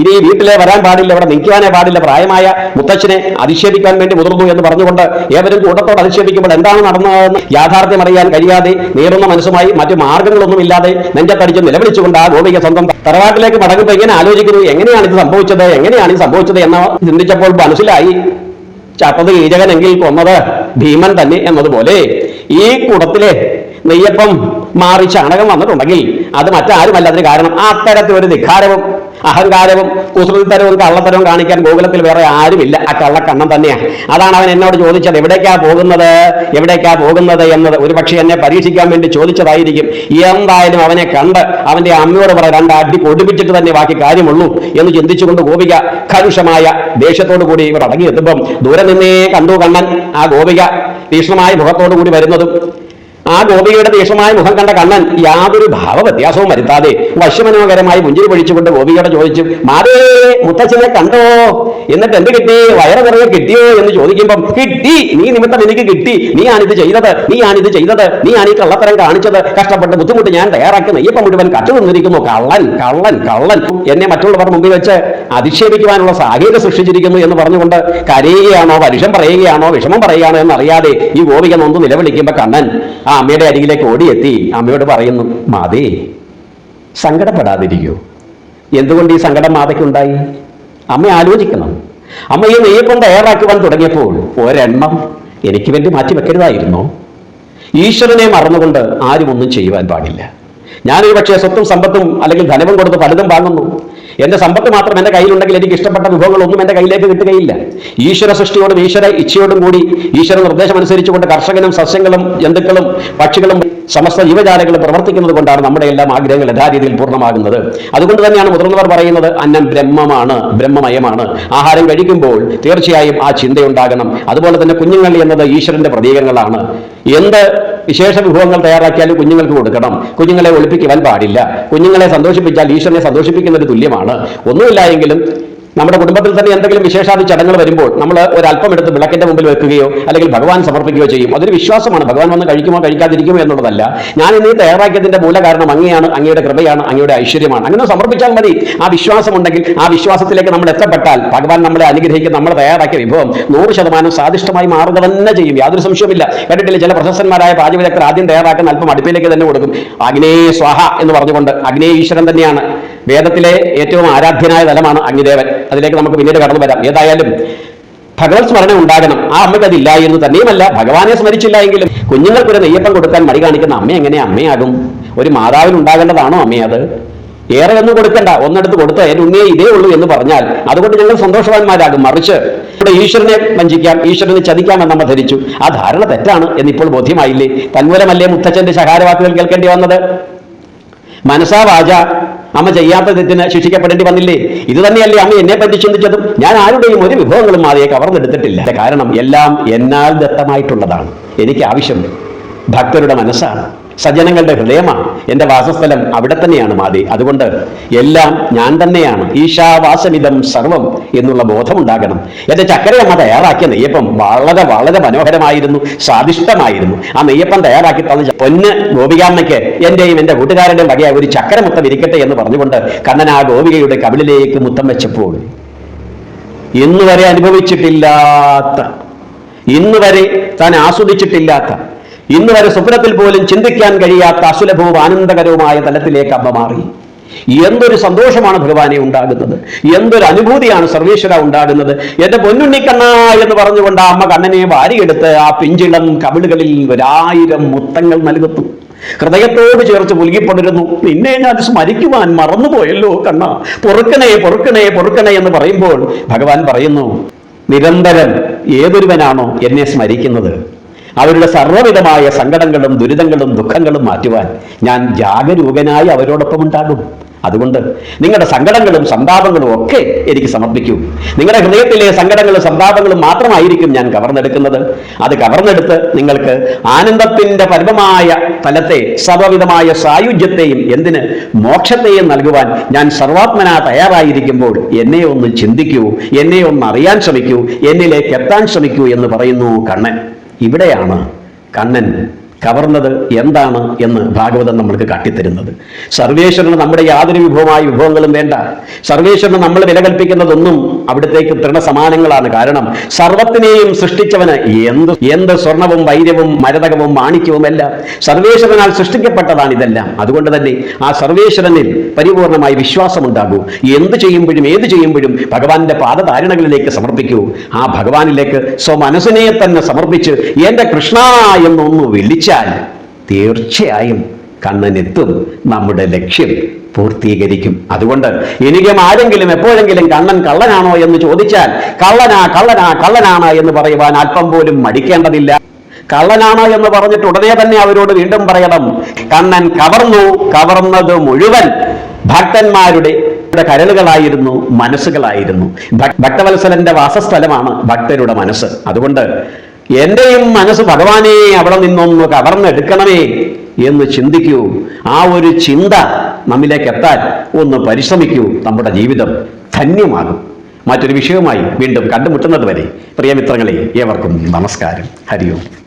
ഇനി വീട്ടിലെ വരാൻ പാടില്ല. ഇവിടെ നിൽക്കുവാനേ പാടില്ല. പ്രായമായ മുത്തച്ഛനെ അധിക്ഷേപിക്കാൻ വേണ്ടി മുതിർന്നു എന്ന് പറഞ്ഞുകൊണ്ട് ഏവരും കൂട്ടത്തോട് അധിക്ഷേപിക്കുമ്പോൾ എന്താണ് നടന്നതെന്ന് യാഥാർത്ഥ്യം അറിയാൻ കഴിയാതെ നേറുന്ന മനസ്സുമായി മറ്റു മാർഗങ്ങളൊന്നുമില്ലാതെ നെഞ്ചത്തടിച്ച് നിലവിളിച്ചുകൊണ്ട് ആ ഗോപിക സ്വന്തം തറവാട്ടിലേക്ക് മടങ്ങുമ്പോൾ എങ്ങനെ ആലോചിക്കുന്നു? എങ്ങനെയാണ് ഇത് സംഭവിച്ചത്? എങ്ങനെയാണ് ഇത് സംഭവിച്ചത് എന്ന് ചിന്തിച്ചപ്പോൾ മനസ്സിലായി. ചപ്പത് കീചകനെങ്കിൽ കൊന്നത് ഭീമൻ തന്നെ എന്നതുപോലെ ഈ കൂടത്തിലെ നെയ്യപ്പം മാറി ചാണകം വന്നിട്ടുണ്ടെങ്കിൽ അത് മറ്റാരുമല്ല അതിന് കാരണം അത്തരത്തിലൊരു നിഖാരവും അഹങ്കാരവും കുസൃതിത്തരവും കള്ളത്തരവും കാണിക്കാൻ ഗോകുലത്തിൽ വേറെ ആരുമില്ല. ആ കള്ളക്കണ്ണം തന്നെയാണ് അതാണ് അവൻ എന്നോട് ചോദിച്ചത് എവിടേക്കാ പോകുന്നത്? എവിടേക്കാ പോകുന്നത്? എന്നത് ഒരു പക്ഷേ എന്നെ പരീക്ഷിക്കാൻ വേണ്ടി ചോദിച്ചതായിരിക്കും. എന്തായാലും അവനെ കണ്ട് അവന്റെ അമ്മയോട് പറ രണ്ട് അടി കൊടുപ്പിച്ചിട്ട് തന്നെ ബാക്കി കാര്യമുള്ളൂ എന്ന് ചിന്തിച്ചുകൊണ്ട് ഗോപിക കരുഷമായ ദേഷ്യത്തോടു കൂടി ഇവർ അടങ്ങിയെത്തുമ്പം ദൂരെ നിന്നേ കണ്ടു കണ്ണൻ ആ ഗോപിക തീക്ഷ്ണമായ മുഖത്തോടു കൂടി വരുന്നതും ആ ഗോപികയുടെ തീക്ഷ്ണമായ മുഖം കണ്ട കണ്ണൻ യാതൊരു ഭാവ വ്യത്യാസവും വരുത്താതെ വശ്യമനോഹരമായി പുഞ്ചിരി പൊഴിച്ചുകൊണ്ട് ഗോപികയോട് ചോദിച്ചു മാതേ മുത്തച്ഛനെ കണ്ടോ? എന്നിട്ട് എന്ത് കിട്ടി? വയറ് നിറയെ കിട്ടിയോ? എന്ന് ചോദിക്കുമ്പം കിട്ടി. നീ നിമിത്തം എനിക്ക് കിട്ടി. നീയാണിത് ചെയ്തത്. നീയാണിത് ചെയ്തത്. നീയാണ് ഈ കള്ളത്തരം കാണിച്ചത്. കഷ്ടപ്പെട്ട് ബുദ്ധിമുട്ട് ഞാൻ തയ്യാറാക്കി. നെയ്യപ്പം മുഴുവൻ കട്ടു കള്ളൻ കള്ളൻ കള്ളൻ. എന്നെ മറ്റുള്ളവർ മുമ്പിൽ വെച്ച് അധിക്ഷേപിക്കുവാനുള്ള സാഹചര്യം സൃഷ്ടിച്ചിരിക്കുന്നു എന്ന് പറഞ്ഞുകൊണ്ട് കരയുകയാണോ പരുഷം പറയുകയാണോ വിഷമം പറയുകയാണോ എന്നറിയാതെ ഈ ഗോപിക നൊന്ന് നിലവിളിക്കുമ്പോൾ കണ്ണൻ ആ അമ്മയുടെ അരികിലേക്ക് ഓടിയെത്തി അമ്മയോട് പറയുന്നു മാതേ സങ്കടപ്പെടാതിരിക്കൂ. എന്തുകൊണ്ട് ഈ സങ്കടം മാതയ്ക്കുണ്ടായി? അമ്മ ആലോചിക്കണം. അമ്മ ഈ നെയ്യപ്പം തയ്യാറാക്കുവാൻ തുടങ്ങിയപ്പോൾ ഒരെണ്ണം എനിക്ക് വേണ്ടി മാറ്റി വെക്കരുതായിരുന്നോ? ഈശ്വരനെ മറന്നുകൊണ്ട് ആരും ഒന്നും ചെയ്യുവാൻ പാടില്ല. ഞാനൊരു പക്ഷേ സ്വത്തും സമ്പത്തും അല്ലെങ്കിൽ ധനവും കൊടുത്ത് പലതും വാങ്ങുന്നു. എന്റെ സമ്പത്ത് മാത്രം എന്റെ കയ്യിലുണ്ടെങ്കിൽ എനിക്ക് ഇഷ്ടപ്പെട്ട വിഭവങ്ങളൊന്നും എന്റെ കയ്യിലേക്ക് കിട്ടുകയില്ല. ഈശ്വര സൃഷ്ടിയോടും ഈശ്വര ഇച്ഛയോടും കൂടി ഈശ്വര നിർദ്ദേശം അനുസരിച്ചുകൊണ്ട് കർഷകനും സസ്യങ്ങളും ജന്തുക്കളും പക്ഷികളും സമസ്ത ജീവജാലങ്ങളും പ്രവർത്തിക്കുന്നത് കൊണ്ടാണ് നമ്മുടെ എല്ലാം ആഗ്രഹങ്ങൾ യഥാരീതിയിൽ പൂർണമാകുന്നത്. അതുകൊണ്ട് തന്നെയാണ് മുതിർന്നവർ പറയുന്നത് അന്നം ബ്രഹ്മമാണ് ബ്രഹ്മമയമാണ്. ആഹാരം കഴിക്കുമ്പോൾ തീർച്ചയായും ആ ചിന്തയുണ്ടാകണം. അതുപോലെ തന്നെ കുഞ്ഞുങ്ങൾ എന്നത് ഈശ്വരന്റെ പ്രതീകങ്ങളാണ്. എന്ത് വിശേഷ വിഭവങ്ങൾ തയ്യാറാക്കിയാൽ കുഞ്ഞുങ്ങൾക്ക് കൊടുക്കണം. കുഞ്ഞുങ്ങളെ ഒളിപ്പിക്കുവാൻ പാടില്ല. കുഞ്ഞുങ്ങളെ സന്തോഷിപ്പിച്ചാൽ ഈശ്വരനെ സന്തോഷിപ്പിക്കുന്നതിന് തുല്യമാണ്. ഒന്നുമില്ല എങ്കിലും നമ്മുടെ കുടുംബത്തിൽ തന്നെ എന്തെങ്കിലും വിശേഷാദി ചടങ്ങുകൾ വരുമ്പോൾ നമ്മൾ ഒരല്പം എടുത്ത് വിളക്കിന്റെ മുമ്പിൽ വെക്കുകയോ അല്ലെങ്കിൽ ഭഗവാൻ സമർപ്പിക്കുകയോ ചെയ്യും. അതൊരു വിശ്വാസമാണ്. ഭഗവാൻ വന്ന് കഴിക്കുമോ കഴിക്കാതിരിക്കുമോ എന്നുള്ളതല്ല. ഞാൻ ഇന്ന് ഈ തയ്യാറാക്കിയതിന്റെ മൂല കാരണം അങ്ങയാണ് അങ്ങയുടെ കൃപയാണ് അങ്ങയുടെ ഐശ്വര്യമാണ്. അങ്ങനെ സമർപ്പിച്ചാൽ മതി. ആ വിശ്വാസം ഉണ്ടെങ്കിൽ ആ വിശ്വാസത്തിലേക്ക് നമ്മൾ എത്തപ്പെട്ടാൽ ഭഗവാൻ നമ്മളെ അനുഗ്രഹിക്കും. നമ്മൾ തയ്യാറാക്കിയ വിഭവം നൂറ് ശതമാനം സ്വാദിഷ്ടമായി മാറുക തന്നെ ചെയ്യും. യാതൊരു സംശയമില്ല കേട്ടിട്ടില്ല? ചില പ്രശസ്തന്മാരായ പാചകവിദഗ്ധർ ആദ്യം തയ്യാറാക്കുന്ന അല്പം അടുപ്പിലേക്ക് തന്നെ കൊടുക്കും. അഗ്നേ സ്വാഹ എന്ന് പറഞ്ഞുകൊണ്ട് അഗ്നേ ഈശ്വരൻ തന്നെയാണ്. വേദത്തിലെ ഏറ്റവും ആരാധ്യനായ തലമാണ് അഗ്നിദേവൻ. അതിലേക്ക് നമുക്ക് പിന്നീട് കടന്നു വരാം. ഏതായാലും ഭഗവത് സ്മരണ ഉണ്ടാകണം. ആ അമ്മയ്ക്ക് അതില്ല എന്ന് തന്നെയുമല്ല ഭഗവാനെ സ്മരിച്ചില്ല എങ്കിലും കുഞ്ഞുങ്ങൾക്ക് ഒരു നെയ്യപ്പം കൊടുക്കാൻ മടി കാണിക്കുന്ന അമ്മ എങ്ങനെ അമ്മയാകും? ഒരു മാതാവിന് ഉണ്ടാകേണ്ടതാണോ അമ്മ അത്? ഏറെ ഒന്നും കൊടുക്കണ്ട. ഒന്നെടുത്ത് കൊടുത്ത്. എന്റെ ഉണ്ണിയെ ഇതേ ഉള്ളൂ എന്ന് പറഞ്ഞാൽ അതുകൊണ്ട് ഞങ്ങൾ സന്തോഷവാന്മാരാകും. മറിച്ച് ഇവിടെ ഈശ്വരനെ വഞ്ചിക്കാം ഈശ്വരനെ ചതിക്കാം നമ്മൾ ധരിച്ചു. ആ ധാരണ തെറ്റാണ് എന്നിപ്പോൾ ബോധ്യമായില്ലേ? തന്മൂലമല്ലേ മുത്തച്ഛന്റെ ശകാരവാക്കുകൾ കേൾക്കേണ്ടി വന്നത്? മനസാ വാച അമ്മ ചെയ്യാത്ത തെറ്റിന് ശിക്ഷിക്കപ്പെടേണ്ടി വന്നില്ലേ? ഇത് തന്നെയല്ലേ അമ്മ എന്നെ പറ്റി ചിന്തിച്ചതും? ഞാൻ ആരുടെയും ഒരു വിഭവങ്ങളും മാതയെ കവർന്നെടുത്തിട്ടില്ല. കാരണം എല്ലാം എന്നാൽ ദത്തമായിട്ടുള്ളതാണ് എനിക്ക് ആവശ്യം ഭക്തരുടെ മനസ്സാണ്. സജ്ജനങ്ങളുടെ ഹൃദയമാണ്. എന്റെ വാസസ്ഥലം അവിടെ തന്നെയാണ് മാതി അതുകൊണ്ട് എല്ലാം ഞാൻ തന്നെയാണ്. ഈശാവാസമിതം സർവം എന്നുള്ള ബോധമുണ്ടാകണം. എന്റെ ചക്കരയമ്മ തയ്യാറാക്കിയ നെയ്യപ്പം വളരെ വളരെ മനോഹരമായിരുന്നു സ്വാദിഷ്ടമായിരുന്നു. ആ നെയ്യപ്പം തയ്യാറാക്കി തന്ന പൊന്ന് ഗോപികാമ്മയ്ക്ക് എന്റെയും എന്റെ കൂട്ടുകാരുടെയും വകയായ ഒരു ചക്കര മുത്തം ഇരിക്കട്ടെ എന്ന് പറഞ്ഞുകൊണ്ട് കണ്ണൻ ആ ഗോപികയുടെ കവിളിലേക്ക് മുത്തം വെച്ചപ്പോൾ ഇന്നുവരെ അനുഭവിച്ചിട്ടില്ലാത്ത ഇന്നുവരെ താൻ ആസ്വദിച്ചിട്ടില്ലാത്ത ഇന്ന് വരെ സ്വപ്നത്തിൽ പോലും ചിന്തിക്കാൻ കഴിയാത്ത അസുലഭവും ആനന്ദകരവുമായ തലത്തിലേക്ക് അമ്മ മാറി. എന്തൊരു സന്തോഷമാണ് ഭഗവാനെ ഉണ്ടാകുന്നത്. എന്തൊരു അനുഭൂതിയാണ് സർവേശ്വര ഉണ്ടാകുന്നത്. എന്റെ പൊന്നുണ്ണിക്കണ്ണ എന്ന് പറഞ്ഞുകൊണ്ട് അമ്മ കണ്ണനെ വാരിയെടുത്ത് ആ പിഞ്ചിളം കവിളുകളിൽ ഒരായിരം മുത്തങ്ങൾ നൽകുന്നു. ഹൃദയത്തോട് ചേർച്ച് പുലുകിപ്പടരുന്നു നിന്നെ ഞാൻ സ്മരിക്കുവാൻ മറന്നുപോയല്ലോ കണ്ണ. പൊറുക്കണേ പൊറുക്കണേ പൊറുക്കണേ എന്ന് പറയുമ്പോൾ ഭഗവാൻ പറയുന്നു നിരന്തരം ഏതൊരുവനാണോ എന്നെ സ്മരിക്കുന്നത്? അവരുടെ സർവവിധമായ സങ്കടങ്ങളും ദുരിതങ്ങളും ദുഃഖങ്ങളും മാറ്റുവാൻ ഞാൻ ജാഗരൂകനായി അവരോടൊപ്പം ഉണ്ടാകും. അതുകൊണ്ട് നിങ്ങളുടെ സങ്കടങ്ങളും സന്താപങ്ങളും ഒക്കെ എനിക്ക് സമർപ്പിക്കൂ. നിങ്ങളുടെ ഹൃദയത്തിലെ സങ്കടങ്ങളും സന്താപങ്ങളും മാത്രമായിരിക്കും ഞാൻ കവർന്നെടുക്കുന്നത്. അത് കവർന്നെടുത്ത് നിങ്ങൾക്ക് ആനന്ദത്തിന്റെ പരമമായ ഫലത്തെ സർവവിധമായ സായുജ്യത്തെയും എന്തിന് മോക്ഷത്തെയും നൽകുവാൻ ഞാൻ സർവാത്മന തയ്യാറായിരിക്കുമ്പോൾ എന്നെ ഒന്ന് ചിന്തിക്കൂ എന്നെ ഒന്ന് അറിയാൻ ശ്രമിക്കൂ എന്നിലേക്ക് എത്താൻ ശ്രമിക്കൂ എന്ന് പറയുന്നു കണ്ണൻ. ഇവിടെയാണ് കണ്ണൻ കവർന്നത് എന്താണ് എന്ന് ഭാഗവതം നമ്മൾക്ക് കാട്ടിത്തരുന്നത്. സർവേശ്വരന് നമ്മുടെ യാതൊരു വിഭവമായ വിഭവങ്ങളും വേണ്ട. സർവേശ്വരന് നമ്മൾ വില കൽപ്പിക്കുന്നതൊന്നും അവിടത്തേക്ക് തൃണസമാനങ്ങളാണ്. കാരണം സർവത്തിനെയും സൃഷ്ടിച്ചവന് എന്ത് എന്ത് സ്വർണവും വൈര്യവും മരതകവും മാണിക്യവും എല്ലാം സർവേശ്വരനാൽ സൃഷ്ടിക്കപ്പെട്ടതാണ് ഇതെല്ലാം. അതുകൊണ്ട് തന്നെ ആ സർവേശ്വരനിൽ പരിപൂർണമായി വിശ്വാസമുണ്ടാകൂ. എന്ത് ചെയ്യുമ്പോഴും ഏത് ചെയ്യുമ്പോഴും ഭഗവാന്റെ പാദധാരണകളിലേക്ക് സമർപ്പിക്കൂ. ആ ഭഗവാനിലേക്ക് സ്വമനസ്സിനെ തന്നെ സമർപ്പിച്ച് എന്റെ കൃഷ്ണ എന്നൊന്ന് വിളിച്ചാൽ തീർച്ചയായും കണ്ണനെത്തും. നമ്മുടെ ലക്ഷ്യം പൂർത്തീകരിക്കും. അതുകൊണ്ട് എനിക്കും ആരെങ്കിലും എപ്പോഴെങ്കിലും കണ്ണൻ കള്ളനാണോ എന്ന് ചോദിച്ചാൽ കള്ളനാ കള്ളനാ കള്ളനാണ് എന്ന് പറയുവാൻ അല്പം പോലും മടിക്കേണ്ടതില്ല. കള്ളനാണ് എന്ന് പറഞ്ഞിട്ട് ഉടനെ തന്നെ അവരോട് വീണ്ടും പറയണം കണ്ണൻ കവർന്നു കവർന്നത് മുഴുവൻ ഭക്തന്മാരുടെ കരളുകളായിരുന്നു മനസ്സുകളായിരുന്നു. ഭക്തവത്സലന്റെ വാസസ്ഥലമാണ് ഭക്തരുടെ മനസ്സ്. അതുകൊണ്ട് എന്റെയും മനസ്സ് ഭഗവാനെ അവിടെ നിന്നൊന്ന് കവർന്നെടുക്കണമേ എന്ന് ചിന്തിക്കൂ. ആ ഒരു ചിന്ത നമ്മിലേക്ക് എത്താൻ ഒന്ന് പരിശ്രമിക്കൂ. നമ്മുടെ ജീവിതം ധന്യമാകും. മറ്റൊരു വിഷയവുമായി വീണ്ടും കണ്ടുമുട്ടുന്നത് വരെ പ്രിയമിത്രങ്ങളെ ഏവർക്കും നമസ്കാരം. ഹരി ഓം